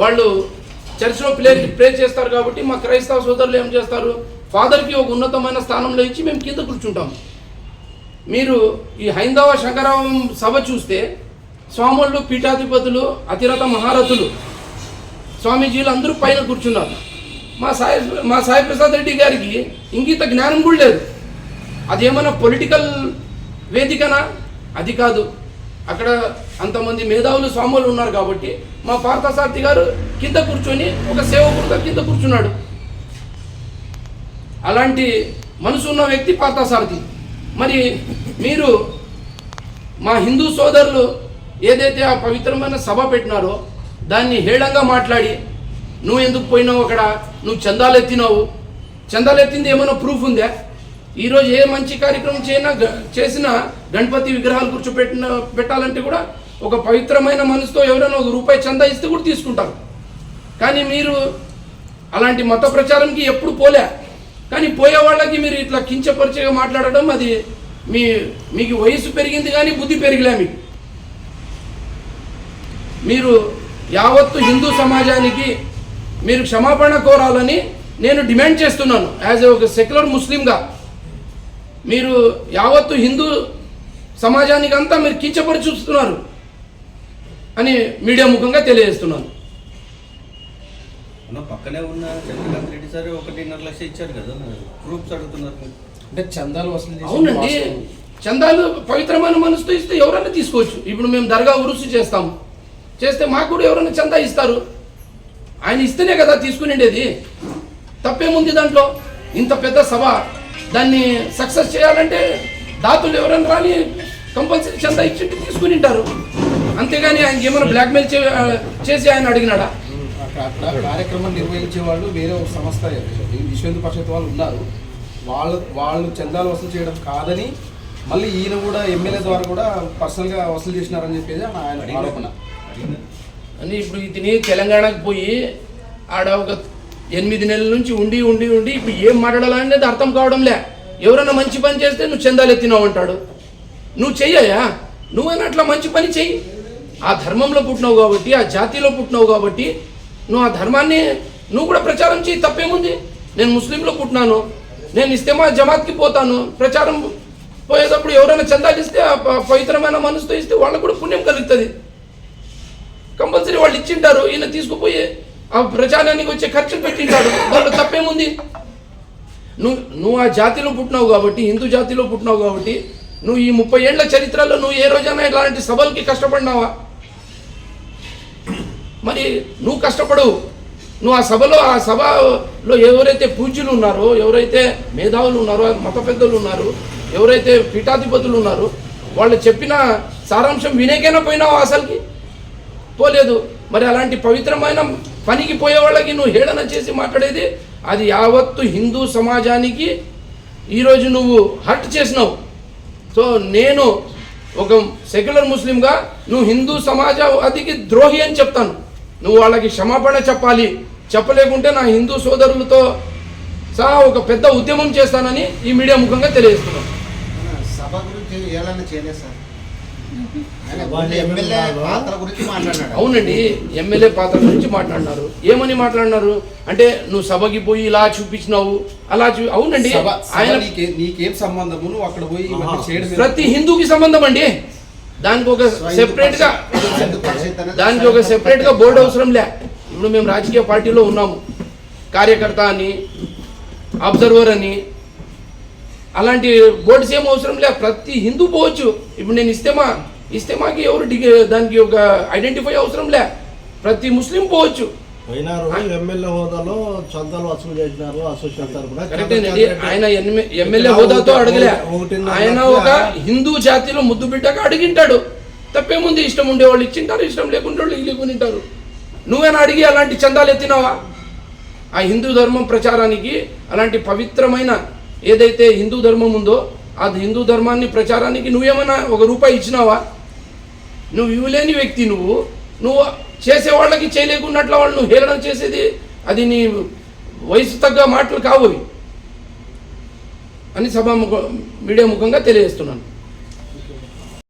వాళ్ళు చర్చ్లో ప్లే ప్రే చేస్తారు కాబట్టి మా క్రైస్తవ సోదరులు ఏం చేస్తారు? ఫాదర్కి ఒక ఉన్నతమైన స్థానంలో ఇచ్చి మేము కింద కూర్చుంటాం. మీరు ఈ హైందవ శంకరావం సభ చూస్తే స్వాములు పీఠాధిపతులు అతిరథ మహారథులు స్వామీజీలు అందరూ పైన కూర్చున్నారు. మా సాయి మా సాయి ప్రసాద్ రెడ్డి గారికి ఇంగిత జ్ఞానం కూడా లేదు. అదేమన్నా పొలిటికల్ వేదికనా? అది కాదు. అక్కడ అంతమంది మేధావులు స్వాములు ఉన్నారు కాబట్టి మా పార్థసారథి గారు కింద కూర్చొని ఒక సేవకుడుగా కింద కూర్చున్నాడు. అలాంటి మనసు ఉన్న వ్యక్తి పార్థసారథి. మరి మీరు మా హిందూ సోదరులు ఏదైతే ఆ పవిత్రమైన సభ పెట్టినారో దాన్ని హేళంగా మాట్లాడి నువ్వు ఎందుకు పోయినావు అక్కడ? నువ్వు చందాలు ఎత్తినావు చందాలు ఎత్తింది ఏమైనా ప్రూఫ్ ఉందా? ఈరోజు ఏ మంచి కార్యక్రమం చేయనా చేసినా గణపతి విగ్రహాలు కూర్చోపెట్టిన పెట్టాలంటే కూడా ఒక పవిత్రమైన మనసుతో ఎవరైనా ఒక రూపాయి చందా ఇస్తే కూడా తీసుకుంటారు. కానీ మీరు అలాంటి మత ప్రచారంకి ఎప్పుడు పోలే. కానీ పోయే వాళ్ళకి మీరు ఇట్లా కించపరిచగా మాట్లాడడం అది మీ మీకు వయసు పెరిగింది కానీ బుద్ధి పెరిగిలే మీకు. మీరు యావత్తు హిందూ సమాజానికి మీరు క్షమాపణ కోరాలని నేను డిమాండ్ చేస్తున్నాను. యాజ్ ఏ ఒక సెక్యులర్ ముస్లింగా మీరు యావత్తు హిందూ సమాజానికి అంతా మీరు కించపరిచూస్తున్నారు అని మీడియా ముఖంగా తెలియజేస్తున్నాను. పక్కనే ఉన్న చంద్రకాంత్ రెడ్డి సార్ ఒకటిన్నర లక్ష ఇచ్చారు కదా ప్రూఫ్స్ అడుగుతున్నారు. అంటే చందాలు వసూలు అవునండి. చందాలు పవిత్రమైన మనసుతో ఇస్తే ఎవరైనా తీసుకోవచ్చు. ఇప్పుడు మేము దర్గా ఉరుసు చేస్తాము చేస్తే మాకు కూడా ఎవరైనా చందా ఇస్తారు. ఆయన ఇస్తేనే కదా తీసుకునిండేది తప్పేముంది దాంట్లో? ఇంత పెద్ద సభ. దాన్ని సక్సెస్ చేయాలంటే దాతలు ఎవరైనా రాని కంపల్సరీ చందా ఇచ్చి తీసుకుని ఉంటారు. అంతేగాని ఆయనకి ఏమైనా బ్లాక్మెయిల్ చే చేసి ఆయన అడిగినాడా? అక్కడ కార్యక్రమం నిర్వహించే వాళ్ళు వేరే ఒక సంస్థ ఈ విశ్వ హిందూ పరిషత్ వాళ్ళు ఉన్నారు. వాళ్ళు వాళ్ళు చందాలు వసూలు చేయడం కాదని మళ్ళీ ఈయన కూడా ఎమ్మెల్యే ద్వారా కూడా పర్సనల్గా వసూలు చేసినారని చెప్పేది ఆయన ఆరోపణ. అని ఇప్పుడు ఇతని తెలంగాణకు పోయి ఆడ ఒక ఎనిమిది నెలల నుంచి ఉండి ఉండి ఉండి ఇప్పుడు ఏం మాట్లాడాలనేది అర్థం కావడంలే. ఎవరైనా మంచి పని చేస్తే నువ్వు చందాలు ఎత్తినావు అంటాడు. నువ్వు చెయ్యయా నువ్వైనా అట్లా మంచి పని చెయ్యి. ఆ ధర్మంలో పుట్టినావు కాబట్టి ఆ జాతిలో పుట్టినావు కాబట్టి నువ్వు ఆ ధర్మాన్ని నువ్వు కూడా ప్రచారం చేయి తప్పేముంది? నేను ముస్లింలో పుట్టినాను. నేను ఇస్తేమా జమాత్కి పోతాను. ప్రచారం పోయేటప్పుడు ఎవరైనా చందాలు ఇస్తే ఆ పవిత్రమైన మనసుతో ఇస్తే వాళ్ళకు కూడా పుణ్యం కలుగుతుంది. కంపల్సరీ వాళ్ళు ఇచ్చింటారు. ఈయన తీసుకుపోయి ఆ ప్రచారానికి వచ్చే ఖర్చులు పెట్టింటాడు. దాంట్లో తప్పేముంది? నువ్వు నువ్వు ఆ జాతిలో పుట్టినావు కాబట్టి హిందూ జాతిలో పుట్టినావు కాబట్టి నువ్వు ఈ ముప్పై ఏళ్ళ చరిత్రలో నువ్వు ఏ రోజైనా ఇలాంటి సభలకి కష్టపడినావా? మరి నువ్వు కష్టపడు. నువ్వు ఆ సభలో ఆ సభలో ఎవరైతే పూజ్యులు ఉన్నారో ఎవరైతే మేధావులు ఉన్నారో మత పెద్దలు ఉన్నారు ఎవరైతే పీఠాధిపతులు ఉన్నారో వాళ్ళు చెప్పిన సారాంశం వినేకైనా పోయినావా అసలుకి? పోలేదు. మరి అలాంటి పవిత్రమైన పనికి పోయే వాళ్ళకి నువ్వు హేళన చేసి మాట్లాడేది అది యావత్తు హిందూ సమాజానికి ఈరోజు నువ్వు హర్ట్ చేసినావు. సో నేను ఒక సెక్యులర్ ముస్లింగా నువ్వు హిందూ సమాజానికి ద్రోహి అని చెప్తాను. నువ్వు వాళ్ళకి క్షమాపణ చెప్పాలి. చెప్పలేకుంటే నా హిందూ సోదరులతో సహా ఒక పెద్ద ఉద్యమం చేస్తానని ఈ మీడియా ముఖంగా తెలియజేస్తున్నాను. సభ గురించి ఏమైనా చేయలేదు సార్. అవునండి ఎమ్మెల్యే పాత్ర గురించి మాట్లాడినారు. ఏమని మాట్లాడినారు? అంటే నువ్వు సభకి పోయి ఇలా చూపించినావు అలా చూ అవునండి. ఆయన నీకే సంబంధము? నువ్వు అక్కడ పోయి? ప్రతి హిందూకి సంబంధం అండి దానికి ఒక సెపరేట్గా దానికి ఒక సెపరేట్గా బోర్డు అవసరం లే. ఇప్పుడు మేము రాజకీయ పార్టీలో ఉన్నాము. కార్యకర్త అని అబ్జర్వర్ అని అలాంటి బోర్డ్స్ ఏం అవసరం లే. ప్రతి హిందూ పోవచ్చు. ఇప్పుడు నేను ఇస్తేమా ఇస్తేమాకి ఎవరు దానికి ఒక ఐడెంటిఫై అవసరం లే. ప్రతి ముస్లిం పోవచ్చు. పోయినారు ఎమ్మెల్యే హోదాలో చందాలు వసూలు చేసినారు అసోసియేషన్ తరపున కరెక్టేనండి ఆయన ఎమ్మెల్యే హోదాతో అడగలే. ఆయన ఒక హిందూ జాతిలో ముద్దు బిడ్డగా అడిగింటాడు. తప్పేముంది? ఇష్టం ఉండేవాళ్ళు ఇచ్చింటారు ఇష్టం లేకుంటే వాళ్ళు ఇల్లుకునింటారు నువ్వేనా అడిగి అలాంటి చందాలు ఎత్తినావా? ఆ హిందూ ధర్మం ప్రచారానికి అలాంటి పవిత్రమైన ఏదైతే హిందూ ధర్మం ఉందో ఆ హిందూ ధర్మాన్ని ప్రచారానికి నువ్వేమైనా ఒక రూపాయి ఇచ్చినావా? నువ్వు ఇవ్వలేని వ్యక్తి నువ్వు. నువ్వు చేసే వాళ్ళకి చేయలేకున్నట్ల వాళ్ళు నువ్వు హేళన చేసేది అది నీ వయసు తగ్గ మాటలు కావు అని సభ మీడియా ముఖంగా తెలియజేస్తున్నాను.